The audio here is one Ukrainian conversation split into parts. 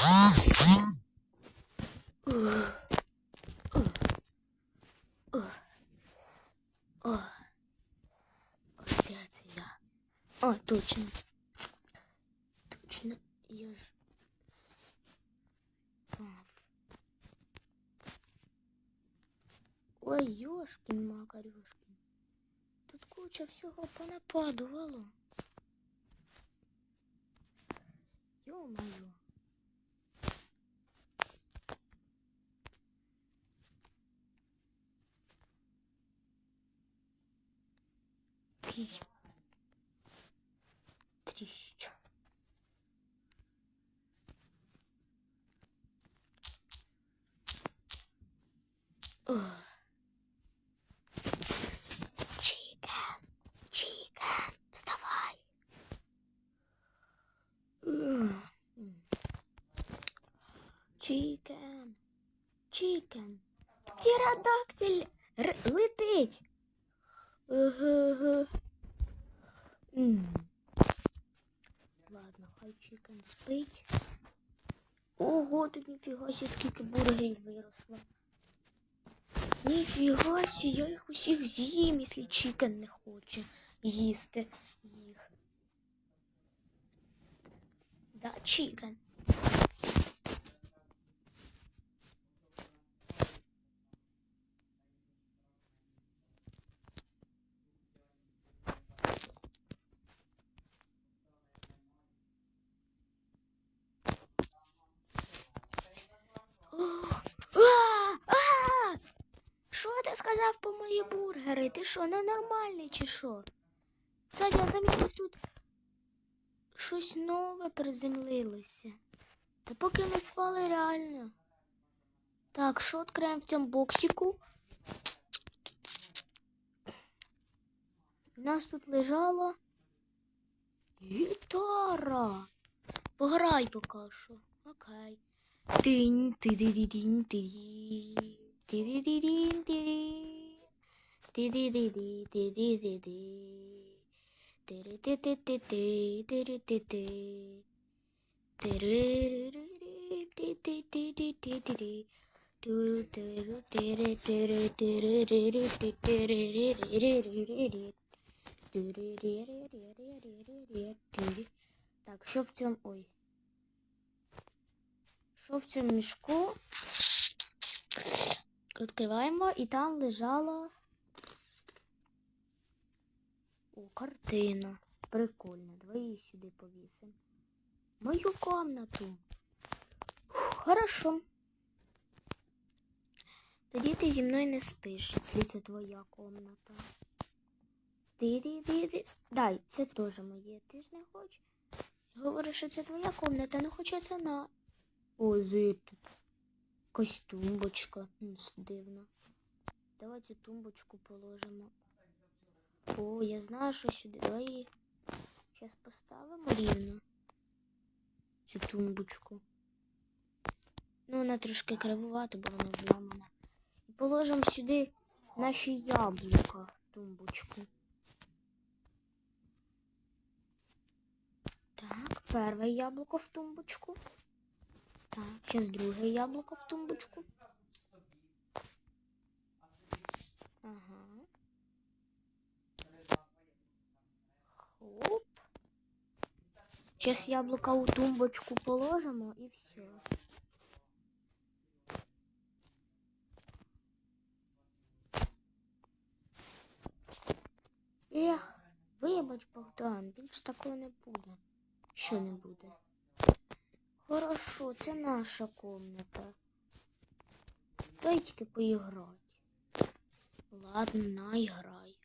О, где я? О, точно. Точно, я же... Ой, ёшкин макарёшкин. Тут куча всего понападывала. Ё-моё. Якийсь тріщ. Ох. Чикен, Чикен, вставай. Ugh. Чикен, Чикен. Птеродактиль р- летить. Ага. М. Ладно, хай Чикен спить. Ого, тут ніфіга сі, скільки бургерів виросло. Ніфіга сі, я їх усіх з'їм, якщо Чикен не хоче їсти їх. Да, Чикен. А! А! Що ти сказав по мої бургери? Ти що, ненормальний чи що? Кстати, я замітив тут щось нове приземлилося. Та поки не спали реально. Так, що відкриємо в цьому боксику? У нас тут лежала гітара. Пограй поки що. Окей. Тинь, ти-ди-ди-дінь, ти-ді. Ти-ди-ди-дінь, ти-ді. Ти-ди-ди-ди, ти-ди-ди-ди. Ти-ри-ти-ти-ти-ти, ти-ри-ти-ти. Ти-ри-ри-ри-ри, ти-ти-ти-ти-ти-ти-ри. Ту-ру-ту-ру-ти-ри-ти-ри-ти-ри-ри-ри, ти-ри-ри-ри-ри-ри-ри-ри. Ту-ри-ри-ри-ри-ри-ри-ри. Так, що в цьому. Ой. Що в цьому мішку? Відкриваємо, і там лежала. О, картина. Прикольно. Давай її сюди повісимо. Мою комнату. Хорошо. Тоді ти зі мною не спиш, якщо це твоя комната. Ти ти ти ти Дай, це теж моє. Ти ж не хочеш. Говориш, що це твоя комната, ну хоча це на. Ой, звідти. Якась тумбочка. Дивно. Давай цю тумбочку положимо. О, я знаю, що сюди. Давай її зараз поставимо рівно. Цю тумбочку. Ну, вона трошки кривувата, бо вона зламана. І положимо сюди наші яблука в тумбочку. Так, перше яблуко в тумбочку. Так, зараз друге яблуко в тумбочку. Ага. Хоп. Зараз яблука у тумбочку положимо і все. Ех, вибач, Богдан, більш такого не буде. Що не буде? Хорошо, це наша комната. Дай тільки поіграти. Ладно, наіграй.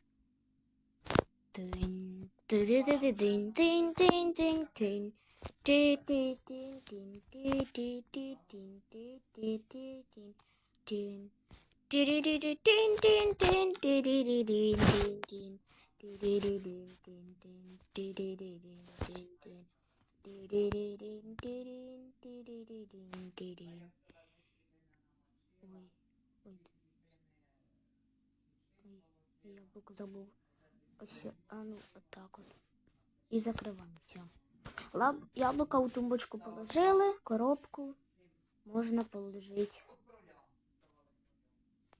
Ти-ти-ти-тинь, Ой, ой. Ой, яблуко забув. Ось, а ну, отак от. І закриваємо все. Лаб... Яблука у тумбочку положили, коробку можна положити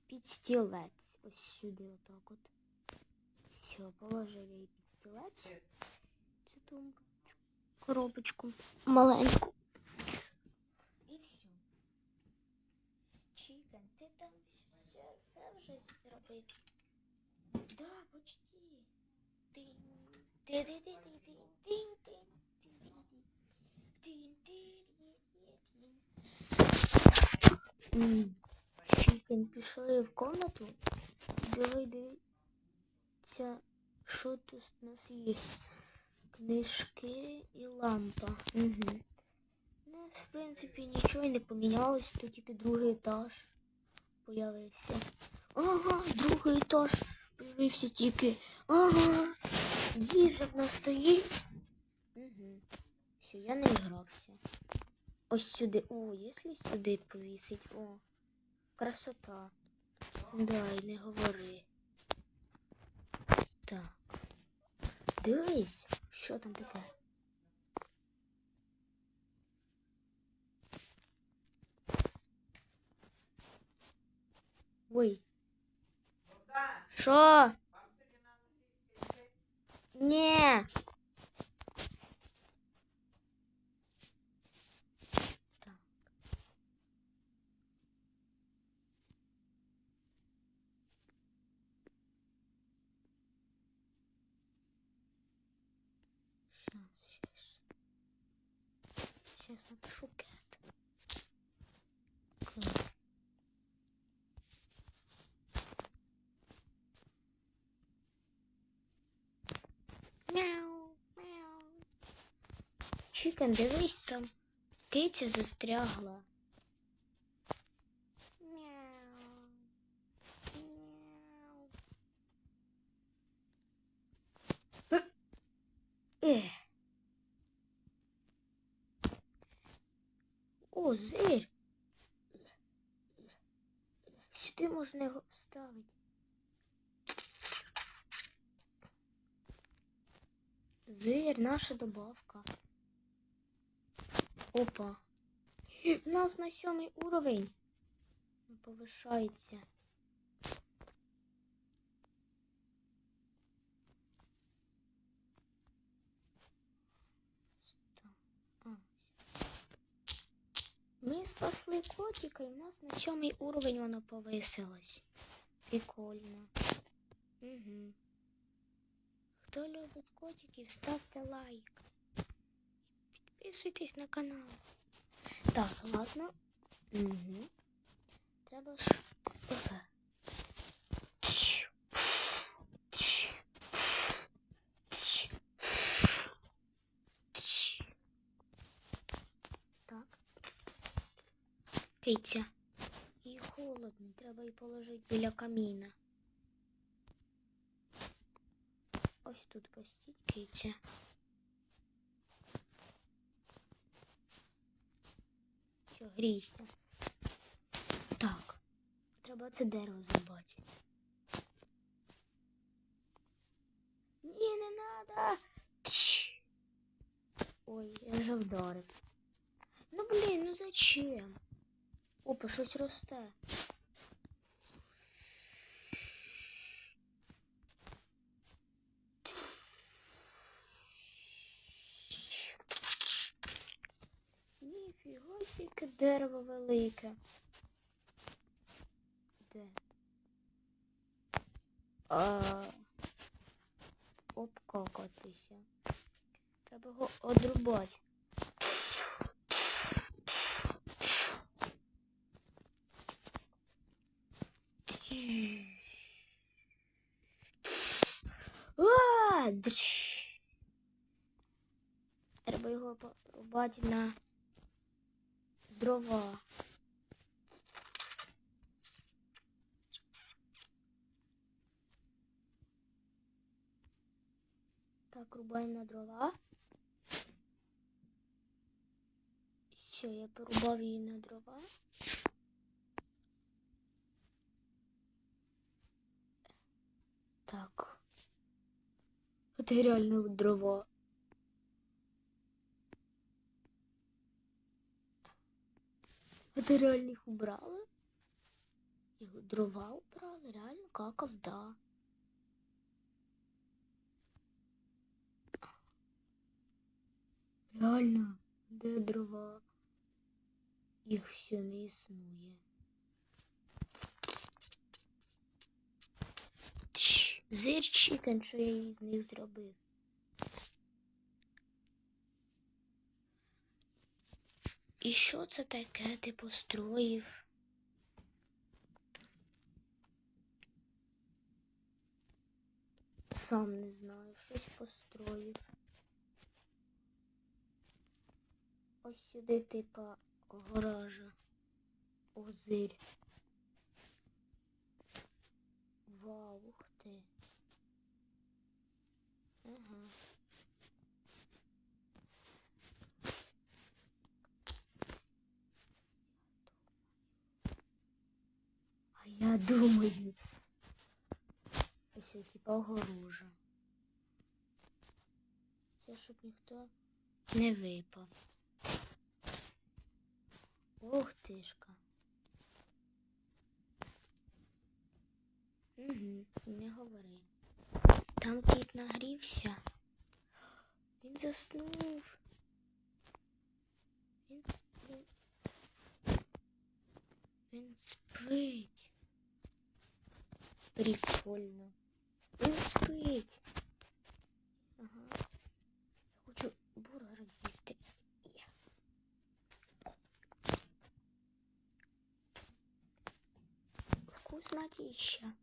під стілець. Ось сюди отак от. Все, її під стілець. Цю коробочку маленьку. І все. Чікен, ти там все, все вже зробив. Да, почти. Ти ти ти ти ти тин, тин, тин, тин. Чікен, пішли в комнату. Давай дивіться, що тут у нас є. Книжки і лампа. Угу. У нас, в принципі, нічого не помінялось, тут тільки другий етаж появився. Ага, другий етаж появився тільки. Ага. Їжа в нас стоїть. Угу. Все, я не грався. Ось сюди. О, якщо сюди повісить. О, красота. Дай, не говори. Дивись, що там таке? Ой. Що? Ні. Чікен, дивись там. Киця застрягла. Е. О, зир. Сюди можна його вставити. Зир, наша добавка. Опа. У нас на сьомий уровень повишається. Ми спасли котика, і в нас на сьомий уровень воно повисилось. Прикольно. Угу. Хто любить котиків, ставте лайк. Підписуйтесь на канал. Так, ладно. Угу. Треба ж. Тш. Так. Киця. І холодно, треба її положити біля каміна. Ось тут постіть киця. Грійся. Так. Треба це дерево зрубати. Ні, не. Тш. Ой, я вже вдарив. Ну блін, ну зачем? Опа, щось росте. Ніфіга яке дерево велике. Де? А... Обкакатися. Треба його одрубати. Треба його порубати на дрова. Так, рубаємо на дрова. Все, я порубав її на дрова. Так. Это реально дрова. Ти реально їх убрали? Їх дрова убрали? Реально какав, да. Реально, де дрова? Їх все не існує. Тш, Зир чікен, що я із них зробив. І що це таке ти построїв? Сам не знаю, щось построїв. Ось сюди, типа, гаража. Озирь. Вау, ух ти. Ага. А я думаю. Ось типа огорожа. Це щоб ніхто не випав. Ух тишка. Угу, не говори. Там кіт нагрівся. Він заснув. Він, він, він спить. Прикольно. Він спить. Ага. Я хочу бургер з'їсти. Є. Вкуснотища.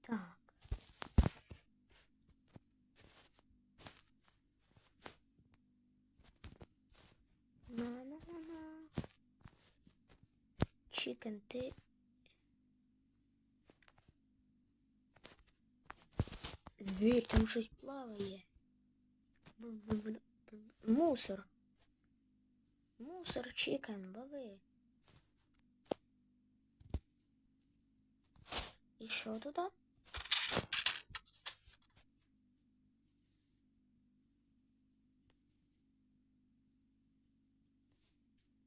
Так. На-на-на-на. Чикен, ти Звір, там щось плаває. Б-б-б- б- Мусор. Мусор, чикен, лови. І що туди?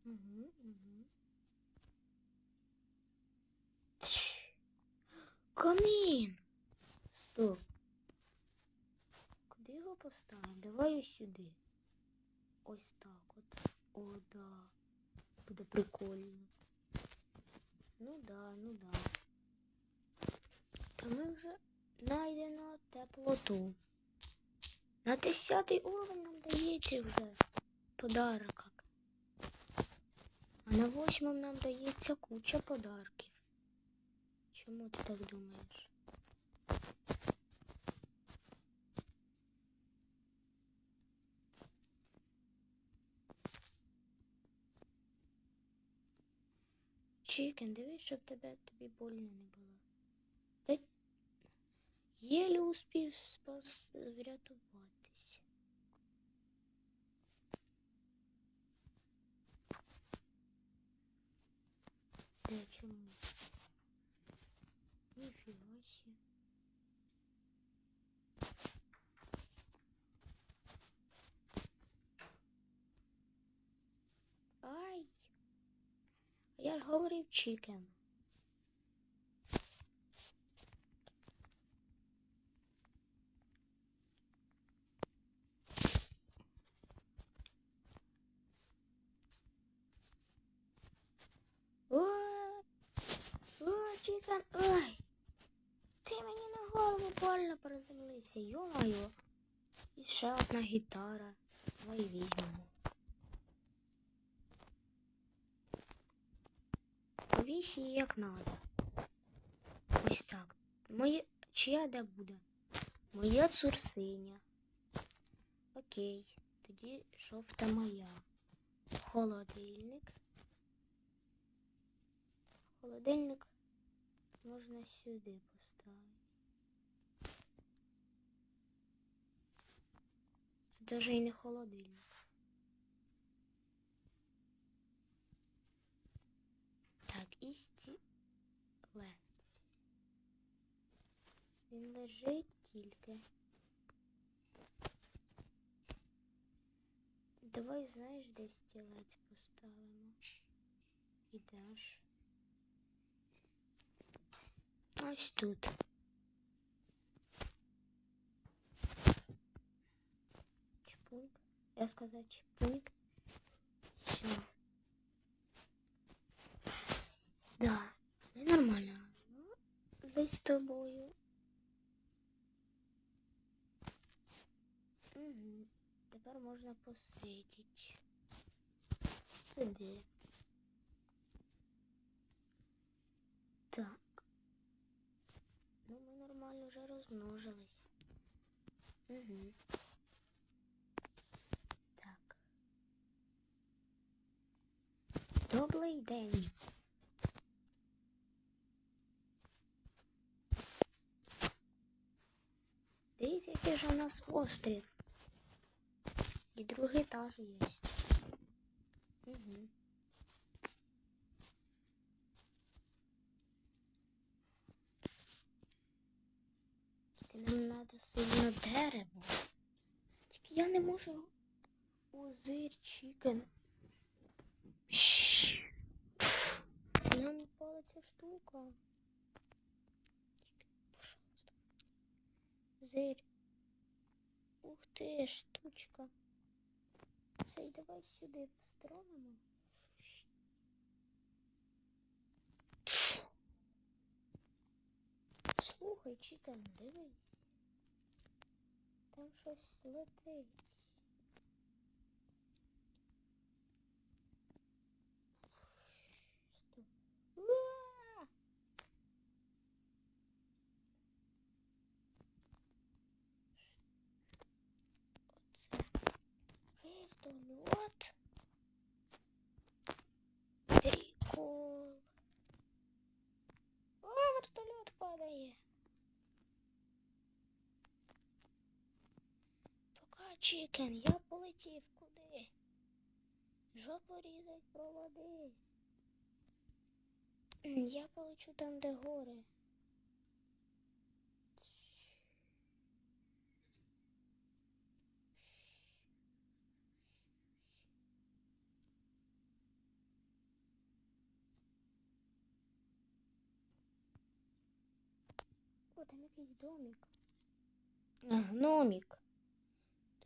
Угу, угу. Камін! Стоп. Поставимо? Давай ось сюди. Ось так от. О, да. Буде прикольно. Ну да, ну да. Та ми вже знайдено теплоту. На 10 уровень нам дається вже подарок. А на восьмом нам дається куча подарків. Чому ти так думаєш? Чікен, дивись, щоб тебе тобі больно не було. Та єлі успів спас врятуватись. Та чому? Ніфіга сі. Ай! Я ж говорив чікен. О, о, чікен, ой! Ти мені на голову больно приземлився, йо-моє. І ще одна гітара. Давай візьмемо. Її як надо. Ось так. Моє... Чия де буде? Моя цурсиня. Окей. Тоді жовта моя. Холодильник. Холодильник можна сюди поставити. Це навіть і не холодильник. Він лежить тільки. Давай, знаєш, де стілець поставимо. Ідеш. Ось тут. Чпуньк. Я сказав чпуньк. Все. Да, ну, нормально. Ну, Десь з тобою. Тепер можна посидіти. Сиди. Так. Ну, ми нормально вже розмножились. Угу. Так. Добрий день. Дивіться, який ж у нас острів. І другий етаж є. Угу. Тільки нам треба сильно дерево. Тільки я не можу. Озир чікен. Нам упала ця штука. Тільки, пожалуйста. Зирь. Ух ти, штучка. Все, давай сюди встромимо. Слухай, Чікен, дивись. Там щось летить. Стоп. Уа! Оце вертольот. Прикол. О, вертольот падає. Пока, Чікен, я полетів куди? Жопу різать проводи. Я полечу там, де гори. О, там якийсь домик. Гномик.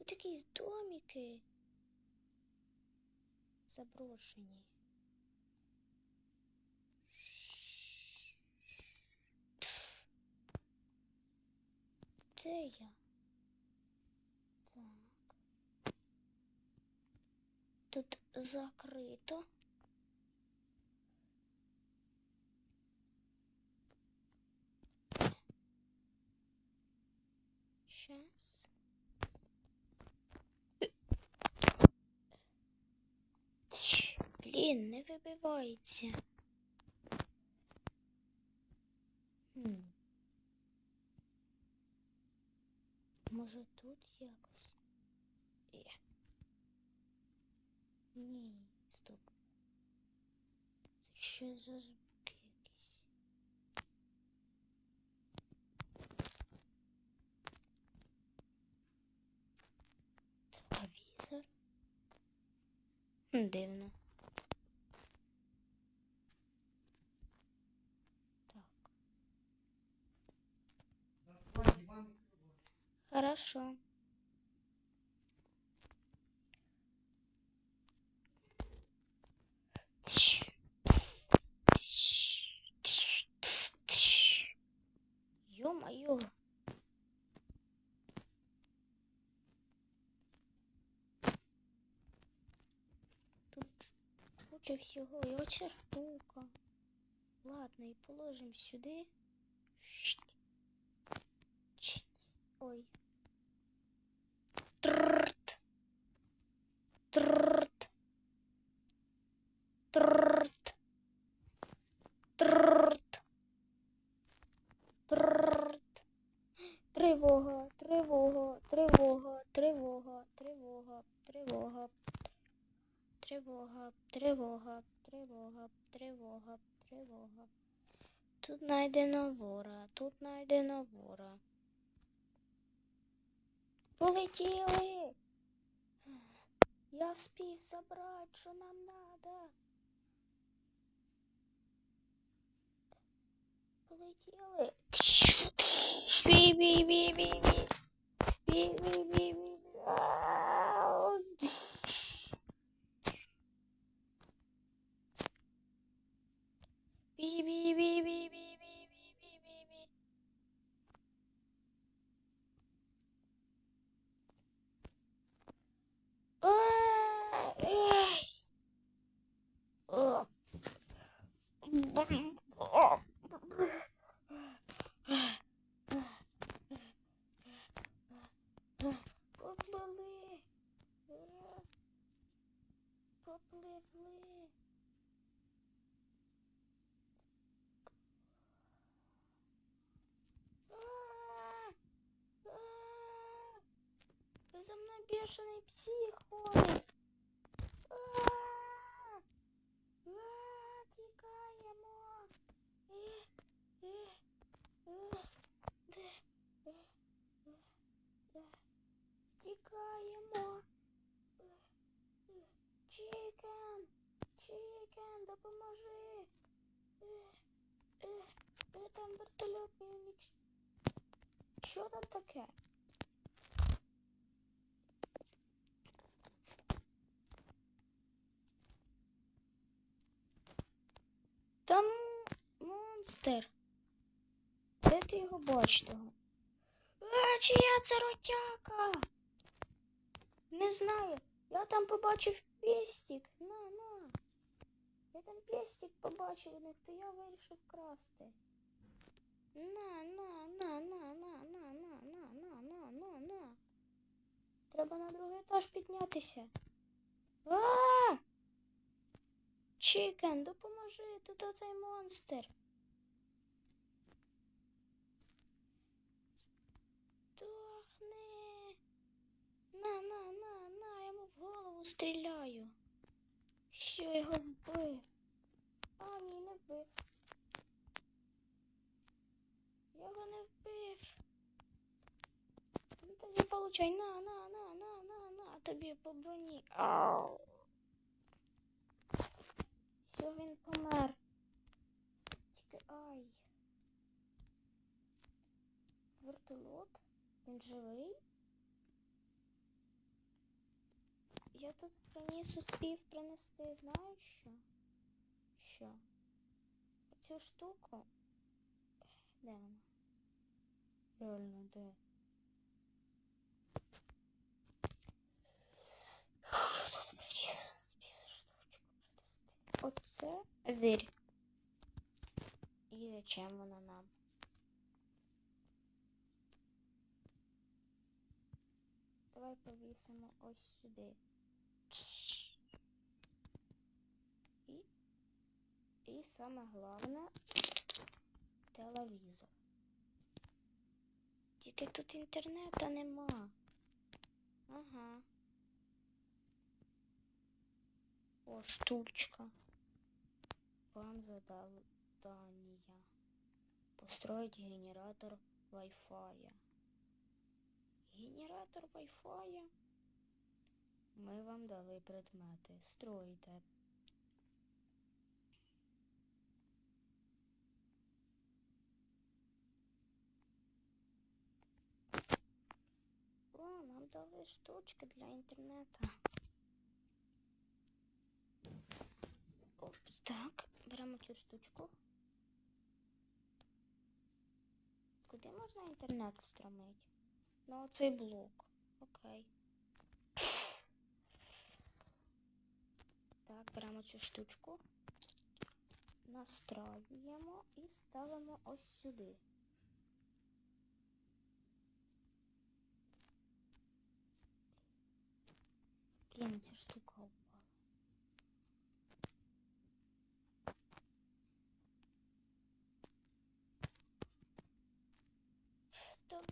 Тут якісь домики. Заброшені. Де я? Так. Тут закрито. Блін, не вибивається. Хм. Може тут якось? Є. Ні, стоп. Це що за звуки якісь? Телевізор. Дивно. Так. Хорошо. Ё-моё. Тут куча всього. І оця штука. Ладно, і положимо сюди. Шт. Ой. Полетіли. Я вспів забрати, що нам надо. Полетіли. Бі-бі-бі-бі-бі. Бі-бі-бі-бі. псих ходить. Тікаємо. Э, э, э, Тікаємо. Чікен, Чікен, допоможи. Там вертольот мій Что там таке? Монстр. Де ти його бачиш? А, чия це ротяка? Не знаю. Я там побачив пестик. На, на. Я там пестик побачив у них, то я вирішив красти. На, на, на, на, на, на, на, на, на, на, на, на. Треба на другий етаж піднятися. А! Чікен, допоможи, тут оцей монстр. На, на, на, на, я йому в голову стріляю. Що його вбив? А, ні, не вбив. Його не вбив. Ну тоді получай. На, на, на, на, на, на, тобі по броні. Ау. Все, він помер. Тільки ай. Вертольот? Він живий? Я тут приніс успів принести, знаєш що? Що? Цю штуку. Де вона? Реально, де? Оце зирь. І зачем вона нам? Давай повісимо ось сюди. І, і саме головне телевізор. Тільки тут інтернету нема. Ага. О, штучка. Вам задание. Построить генератор Wi-Fi. Генератор Wi-Fi. Ми вам дали предмети. Стройте. О, нам штучки для інтернету. Опс, так, беремо цю штучку. Куди можна інтернет встромити? На оцей блок. Окей. Так, беремо цю штучку. Настраюємо і ставимо ось сюди. Блін, ця штука упала.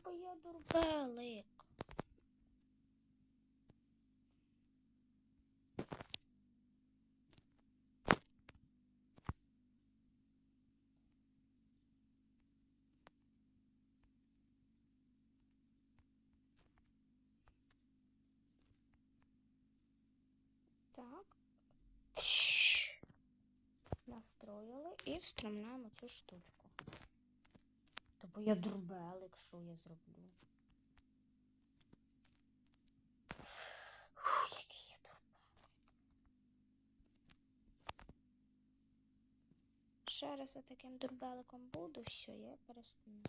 Та я дурбелик. Настроїли і встромляємо цю штучку. Тобто я дурбелик, що я зроблю. Ще раз таким дурбеликом буду, все, я перестану.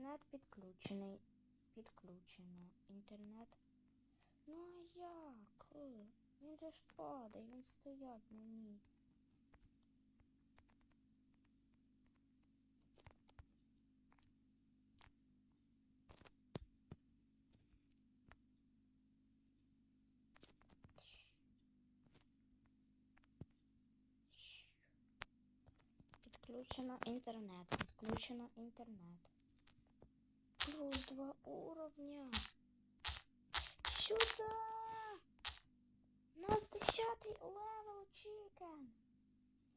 Інтернет підключений. Підключено. Інтернет. Ну а як? Е, Він же ж падає, він стоять не міг. Підключено інтернет. Підключено інтернет. Плюс два уровня. Сюда! У нас десятий левел чикен.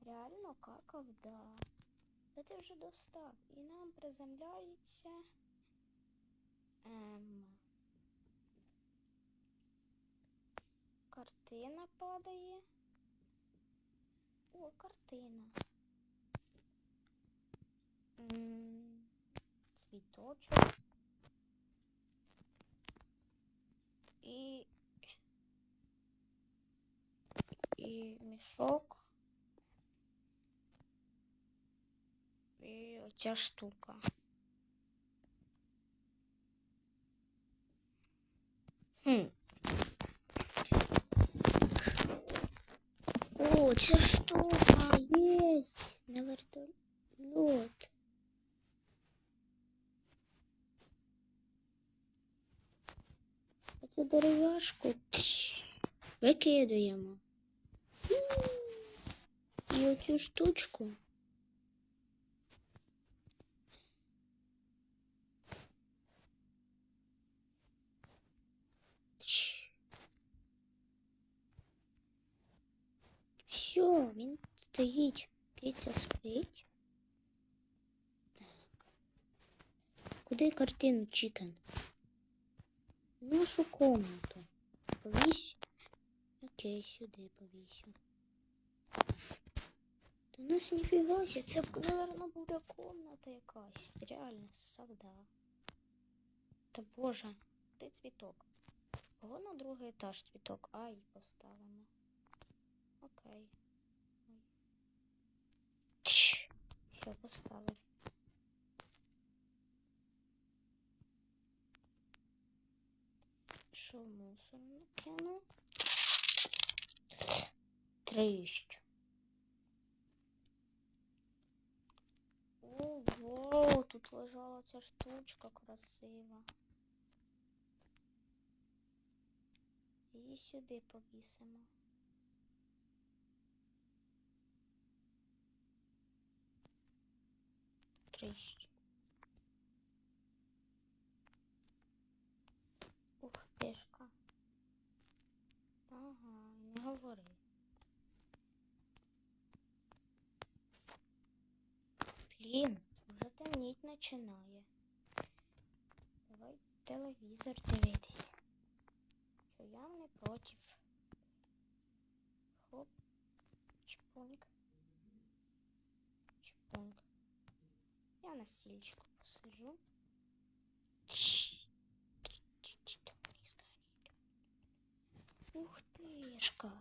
Реально какав, да. Та ти вже достав. І нам приземляється. Ем. Картина падає. О, картина. Цвіточок. І. І мішок. І оця штука. Хм. О, ця штука есть на вертольот. Оцю дерев'яшку тш, викидаємо. І оцю штучку. Все, він стоїть. Киця спить. Так. Куди картину Чікен? Нашу комнату. Повісь. Окей, сюди повісю. Та нас ніфіга ся, це, наверно, буде комната якась. Реально, савда. Та боже, де цвіток? Кого на другий етаж цвіток? Ай, поставимо. Окей. Все, поставив. Що в мусорну кину? Трищ. Ого, тут лежала ця штучка красива. Її сюди повісимо. Трищ. Ух. Ага, не говори. Блін, вже темніть починає. Давай телевізор дивитись. Що я не проти. Хоп. Чпуньк. Чпуньк. Я на стільчику посижу. Ух тишка.